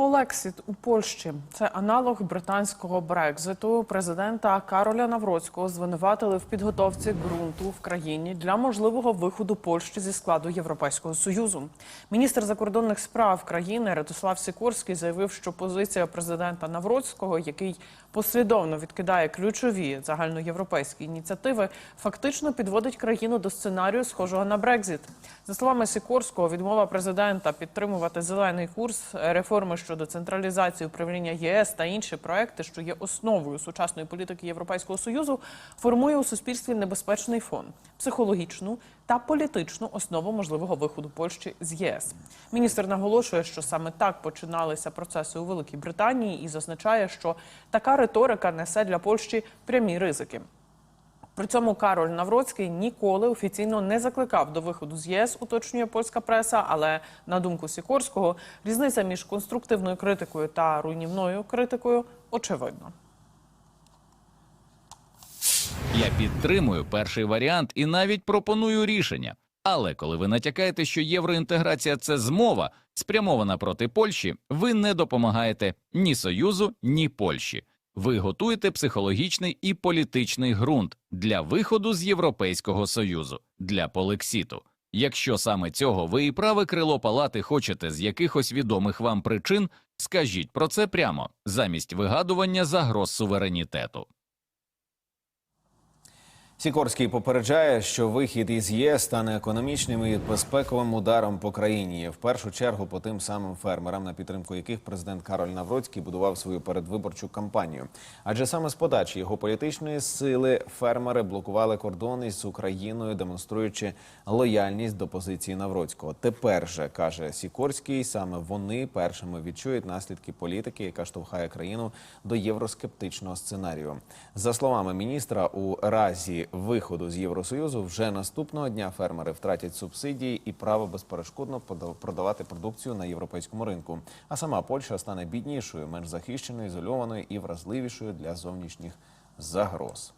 Полексіт у Польщі це аналог британського Брекзиту. Президента Кароля Навроцького звинуватили в підготовці ґрунту в країні для можливого виходу Польщі зі складу Європейського союзу. Міністр закордонних справ країни Ратислав Сікорський заявив, що позиція президента Навроцького, який послідовно відкидає ключові загальноєвропейські ініціативи, фактично підводить країну до сценарію, схожого на Брекзит. За словами Сікорського, відмова президента підтримувати зелений курс, реформи щодо централізації управління ЄС та інші проекти, що є основою сучасної політики Європейського союзу, формує у суспільстві небезпечний фон, психологічну та політичну основу можливого виходу Польщі з ЄС. Міністр наголошує, що саме так починалися процеси у Великій Британії, і зазначає, що така риторика несе для Польщі прямі ризики. При цьому Кароль Навроцький ніколи офіційно не закликав до виходу з ЄС, уточнює польська преса. Але на думку Сікорського, різниця між конструктивною критикою та руйнівною критикою очевидна. Я підтримую перший варіант і навіть пропоную рішення. Але коли ви натякаєте, що євроінтеграція це змова, спрямована проти Польщі, ви не допомагаєте ні Союзу, ні Польщі. Ви готуєте психологічний і політичний ґрунт для виходу з Європейського Союзу, для Полексіту. Якщо саме цього ви і праве крило палати хочете з якихось відомих вам причин, скажіть про це прямо, замість вигадування загроз суверенітету. Сікорський попереджає, що вихід із ЄС стане економічним і безпековим ударом по країні. В першу чергу по тим самим фермерам, на підтримку яких президент Кароль Навроцький будував свою передвиборчу кампанію. Адже саме з подачі його політичної сили фермери блокували кордони з Україною, демонструючи лояльність до позиції Навроцького. Тепер же каже Сікорський, саме вони першими відчують наслідки політики, яка штовхає країну до євроскептичного сценарію. За словами міністра, у разі виходу з Євросоюзу вже наступного дня фермери втратять субсидії і право безперешкодно продавати продукцію на європейському ринку. А сама Польща стане біднішою, менш захищеною, ізольованою і вразливішою для зовнішніх загроз.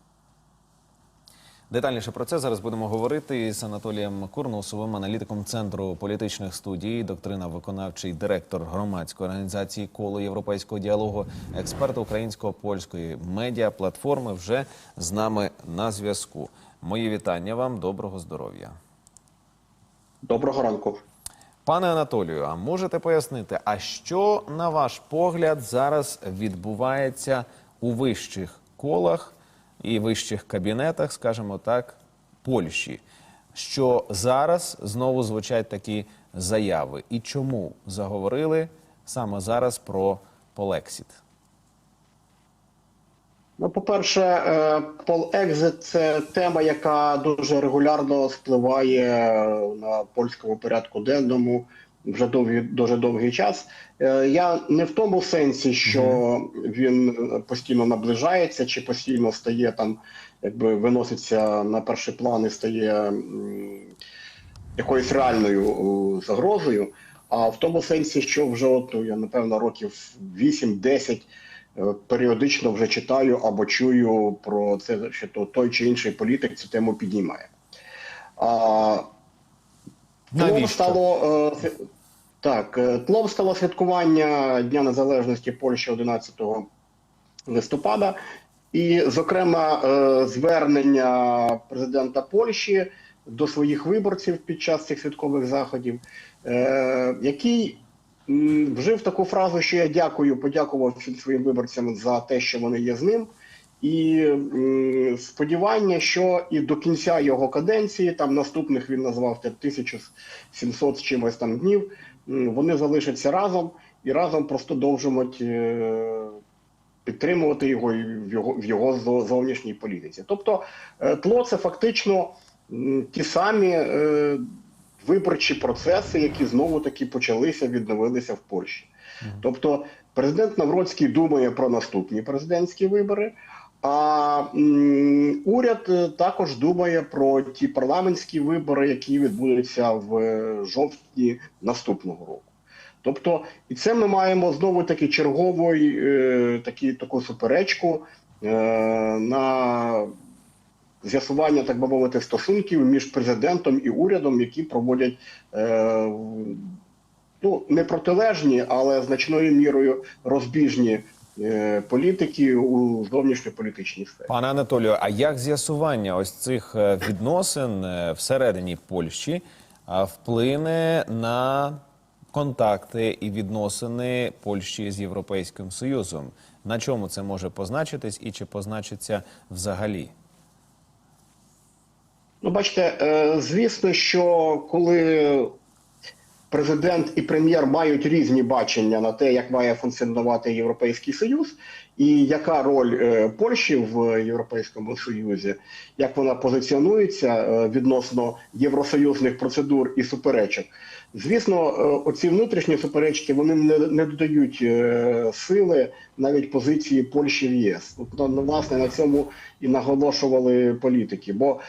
Детальніше про це зараз будемо говорити з Анатолієм Курносовим, аналітиком центру політичних студій, доктрина виконавчий директор громадської організації коло європейського діалогу, експерт українсько-польської медіа платформи вже з нами на зв'язку. Мої вітання вам, доброго здоров'я. Доброго ранку. Пане Анатолію, а можете пояснити, а що на ваш погляд зараз відбувається у вищих колах і вищих кабінетах, скажімо так, Польщі? Що зараз знову звучать такі заяви? І чому заговорили саме зараз про Полексіт? Ну, по-перше, е, це тема, яка дуже регулярно спливає на польському порядку денному вже довгий, дуже довгий час. Е, Я не в тому сенсі, що він постійно наближається чи постійно стає там, якби виноситься на перший план і стає якоюсь реальною загрозою. А в тому сенсі, що вже от ну, я напевно років 8-10 е, періодично вже читаю або чую про це, що то той чи інший політик цю тему піднімає. А, Навіщо? стало е, так, е, тлом стало святкування Дня Незалежності Польщі 11 листопада, і, зокрема, е, звернення президента Польщі до своїх виборців під час цих святкових заходів, який вжив таку фразу, що я дякую, подякував своїм виборцям за те, що вони є з ним. І сподівання, що і до кінця його каденції, там наступних він назвав те 1700 з чимось там днів, вони залишаться разом і разом продовжуватимуть е, підтримувати його в його в його зовнішній політиці. Тобто е, тло це фактично ті самі е, виборчі процеси, які знову таки почалися, відновилися в Польщі. Тобто президент Навроцький думає про наступні президентські вибори. А м, уряд е, також думає про ті парламентські вибори, які відбудуться в е, жовтні наступного року. Тобто, і це ми маємо знову таки черговий е, такі, таку суперечку е, на з'ясування, так би мовити, стосунків між президентом і урядом, які проводять е, ну не протилежні, але значною мірою розбіжні політики у зовнішньополітичній сфері. Пане Анатолію, а як з'ясування ось цих е, відносин е, всередині Польщі вплине на контакти і відносини Польщі з Європейським Союзом? На чому це може позначитись і чи позначиться взагалі? Ну, бачите, е, звісно, що коли президент і прем'єр мають різні бачення на те, як має функціонувати Європейський Союз, і яка роль е, Польщі в Європейському Союзі, як вона позиціонується е, відносно євросоюзних процедур і суперечок. Звісно, е, оці внутрішні суперечки вони не, не додають сили навіть позиції Польщі в ЄС. На- на- власне на цьому і наголошували політики. Бо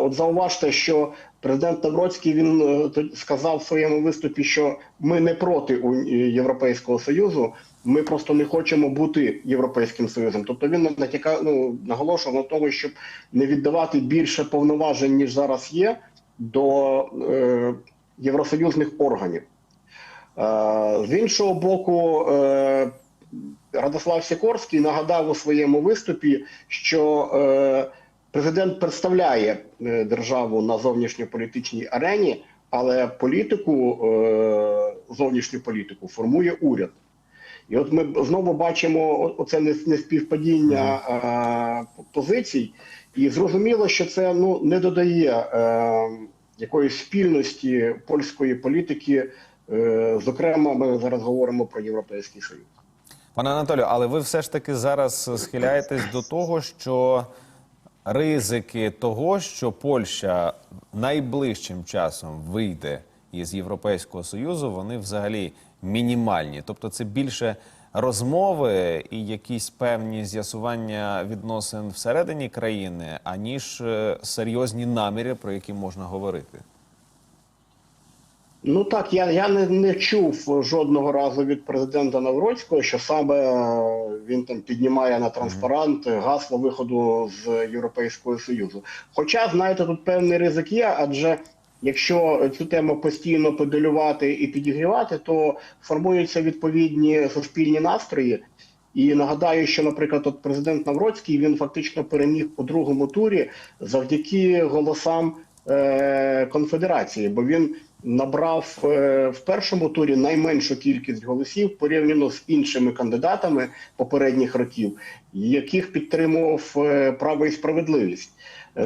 от зауважте, що президент Навроцький він е, сказав в своєму виступі, що ми не проти У- Європейського союзу. Ми просто не хочемо бути європейським союзом. Тобто він натяка, ну, наголошував на тому, щоб не віддавати більше повноважень ніж зараз є до е, євросоюзних органів. Е, з іншого боку, е, Радослав Сікорський нагадав у своєму виступі, що е, президент представляє е, державу на зовнішньополітичній арені, але політику, е, зовнішню політику формує уряд. І от ми знову бачимо оце нес- неспівпадіння е, позицій, і зрозуміло, що це ну не додає е, якоїсь спільності польської політики. Е, зокрема, ми зараз говоримо про європейський союз. Пане Анатолію, але ви все ж таки зараз схиляєтесь до того, що ризики того, що Польща найближчим часом вийде із Європейського Союзу, вони взагалі мінімальні. Тобто це більше розмови і якісь певні з'ясування відносин всередині країни, аніж е, серйозні наміри, про які можна говорити. Ну так, я, я не, не чув жодного разу від президента Навроцького, що саме е, він там піднімає на транспарант гасло виходу з Європейського Союзу. Хоча, знаєте, тут певний ризик є, адже якщо цю тему постійно педалювати і підігрівати, то формуються відповідні суспільні настрої. І нагадаю, що, наприклад, от президент Навроцький він фактично переміг у другому турі завдяки голосам конфедерації, бо він набрав е, в першому турі найменшу кількість голосів порівняно з іншими кандидатами попередніх років, яких підтримував е, право і справедливість.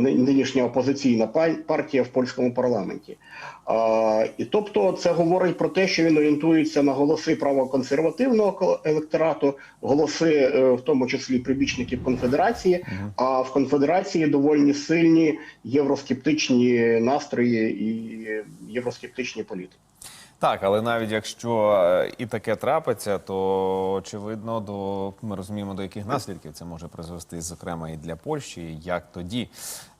Нинішня опозиційна партія в польському парламенті, а, і тобто це говорить про те, що він орієнтується на голоси правоконсервативного ко- електорату, голоси, е, в тому числі прибічників конфедерації. А в конфедерації доволі сильні євроскептичні настрої і євроскептичні політики. Так, але навіть якщо е, і таке трапиться, то очевидно, до ми розуміємо, до яких наслідків це може призвести, зокрема і для Польщі, як тоді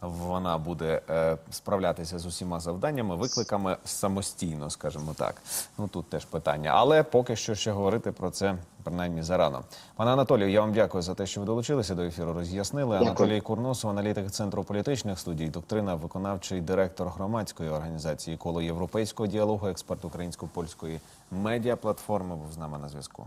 вона буде е, справлятися з усіма завданнями, викликами самостійно, скажімо так. Ну тут теж питання. Але поки що ще говорити про це принаймні зарано. Пане Анатолію, я вам дякую за те, що ви долучилися до ефіру. Роз'яснили Дякую. Анатолій Курносов, аналітик центру політичних студій, доктрина, виконавчий директор громадської організації коло європейського діалогу, експерт українсько-польської медіаплатформи був з нами на зв'язку.